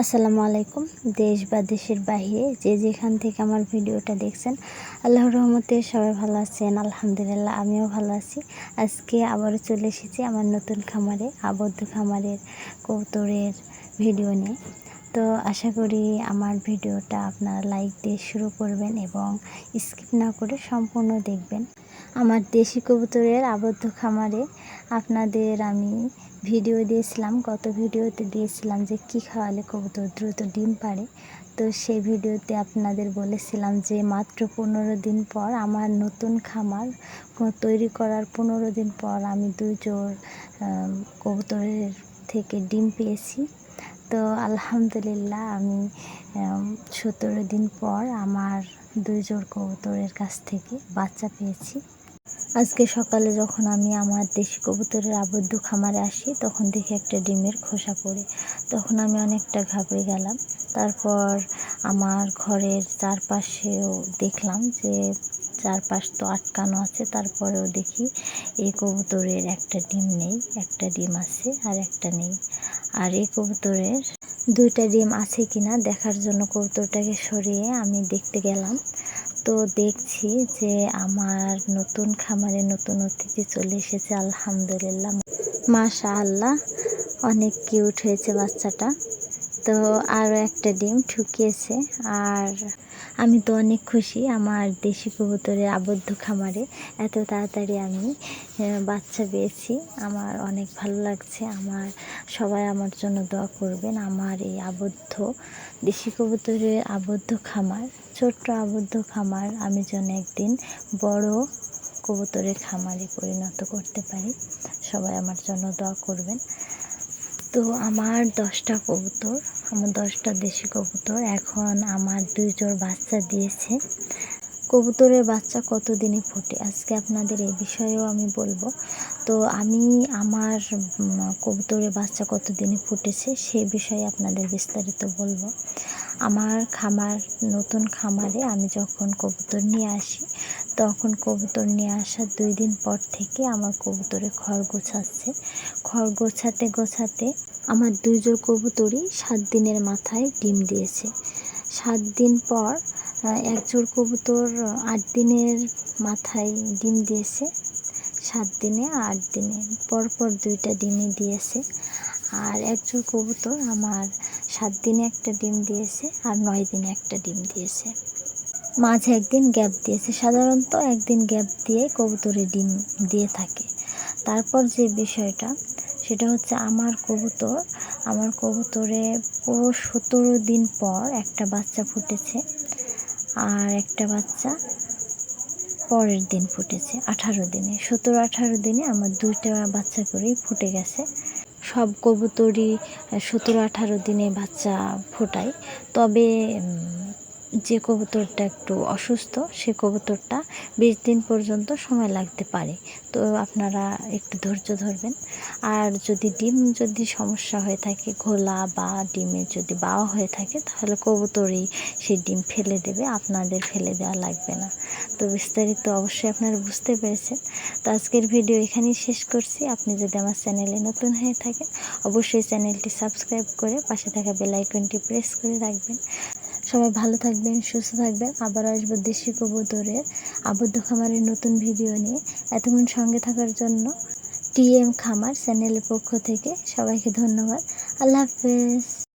আসসালামু আলাইকুম, দেশ বা দেশের বাহিরে যে যেখান থেকে আমার ভিডিওটা দেখছেন আল্লাহ রহমতে সবাই ভালো আছেন, আলহামদুলিল্লাহ, আমিও ভালো আছি। আজকে আবারও চলে এসেছি আমার নতুন খামারে, আবদ্ধ খামারের কৌতরের ভিডিও নিয়ে। তো আশা করি আমার ভিডিওটা আপনারা লাইক দিয়ে শুরু করবেন এবং স্কিপ না করে সম্পূর্ণ দেখবেন। আমার দেশি কবুতরের আবদ্ধ খামারে আপনাদের আমি ভিডিও দিয়েছিলাম, গত ভিডিওতে দিয়েছিলাম যে কি খাওয়ালে কবুতর দ্রুত ডিম পারে তো সেই ভিডিওতে আপনাদের বলেছিলাম যে মাত্র পনেরো দিন পর আমার নতুন খামার তৈরি করার পনেরো দিন পর আমি দুই জোর কবুতরের থেকে ডিম পেয়েছি। তো আলহামদুলিল্লাহ আমি সতেরো দিন পর আমার দুই জোর কবুতরের কাছ থেকে বাচ্চা পেয়েছি। আজকে সকালে যখন আমি আমার দেশি কবুতরের আবদ্ধ খামারে আসি, তখন দেখি একটা ডিমের খোসা পড়ে। তখন আমি অনেকটা ঘাবড়ে গেলাম। তারপর আমার ঘরের চারপাশেও দেখলাম যে চারপাশ তো আটকানো আছে। তারপরেও দেখি এই কবুতরের একটা ডিম নেই, একটা ডিম আছে আর একটা নেই। আর এই কবুতরের দুইটা ডিম আছে কিনা দেখার জন্য কবুতরটাকে সরিয়ে আমি দেখতে গেলাম। তো দেখছি যে আমার নতুন খামারে নতুন অতিথি চলে এসেছে, আলহামদুলিল্লাহ। মাশা আল্লাহ অনেক কিউট হয়েছে বাচ্চাটা। তো আরও একটা ডিম ঠুকিয়েছে, আর আমি তো অনেক খুশি আমার দেশি কবুতরের আবদ্ধ খামারে। এত তাড়াতাড়ি আমি বাচ্চা পেয়েছি। আমার অনেক ভালো লাগছে। আমার সবাই আমার জন্য দোয়া করবেন। আমার এই আবদ্ধ, দেশি কবুতরের আবদ্ধ খামার, ছোট্ট আবদ্ধ খামার আমি যেন একদিন বড় কবুতরের খামারে পরিণত করতে পারি। সবাই আমার জন্য দোয়া করবেন। তো আমার দশটা কবুতর, আমার দশটা দেশি কবুতর। এখন আমার দুই জোড় বাচ্চা দিয়েছে। কবুতরের বাচ্চা কত দিনে ফোটে? আজকে আপনাদের এই বিষয়েও আমি বলব। তো আমি আমার কবুতরের বাচ্চা কত দিনে ফুটেছে সেই বিষয়ে আপনাদের বিস্তারিত বলব। আমার খামার, নতুন খামারে আমি যখন কবুতর নিয়ে আসি তখন কবুতর নিয়ে আসার দুই দিন পর থেকে আমার কবুতরে খড় গোছাচ্ছে। খড় গোছাতে গোছাতে আমার দুই জোর কবুতরই সাত দিনের মাথায় ডিম দিয়েছে। সাত দিন পর এক জোর কবুতর আট দিনের মাথায় ডিম দিয়েছে। সাত দিনে আট দিনে, পরপর দুইটা ডিমই দিয়েছে। আর এক জোর কবুতর আমার সাত দিনে একটা ডিম দিয়েছে আর নয় দিনে একটা ডিম দিয়েছে। মাঝে একদিন গ্যাপ দিয়েছে। সাধারণত একদিন গ্যাপ দিয়ে কবুতরে ডিম দিয়ে থাকে। তারপর যে বিষয়টা, সেটা হচ্ছে আমার কবুতর। আমার কবুতরে পুরো সতেরো দিন পর একটা বাচ্চা ফুটেছে আর একটা বাচ্চা পরের দিন ফুটেছে, আঠারো দিনে। সতেরো, আঠারো দিনে আমার দুইটা বাচ্চা করেই ফুটে গেছে। সব কবুতরই সতেরো, আঠারো দিনে বাচ্চা ফোটায়। তবে যে কবুতরটা একটু অসুস্থ, সে কবুতরটা বিশ দিন পর্যন্ত সময় লাগতে পারে। তো আপনারা একটু ধৈর্য ধরবেন। আর যদি ডিম যদি সমস্যা হয়ে থাকে, ঘোলা বা ডিমের যদি বাওয়া হয়ে থাকে, তাহলে কবুতরই সেই ডিম ফেলে দেবে, আপনাদের ফেলে দেওয়া লাগবে না। তো বিস্তারিত অবশ্যই আপনারা বুঝতে পেরেছেন। তো আজকের ভিডিও এখানেই শেষ করছি। আপনি যদি আমার চ্যানেলে নতুন হয়ে থাকেন, অবশ্যই চ্যানেলটি সাবস্ক্রাইব করে পাশে থাকা বেলাইকনটি প্রেস করে রাখবেন। সবাই ভালো থাকবেন, সুস্থ থাকবেন। আবার আসব দেশি কবুতরের আবদ্ধ খামারের নতুন ভিডিও নিয়ে। এতক্ষণ সঙ্গে থাকার জন্য টিএম খামার চ্যানেলের পক্ষ থেকে সবাইকে ধন্যবাদ। আল্লাহ হাফেজ।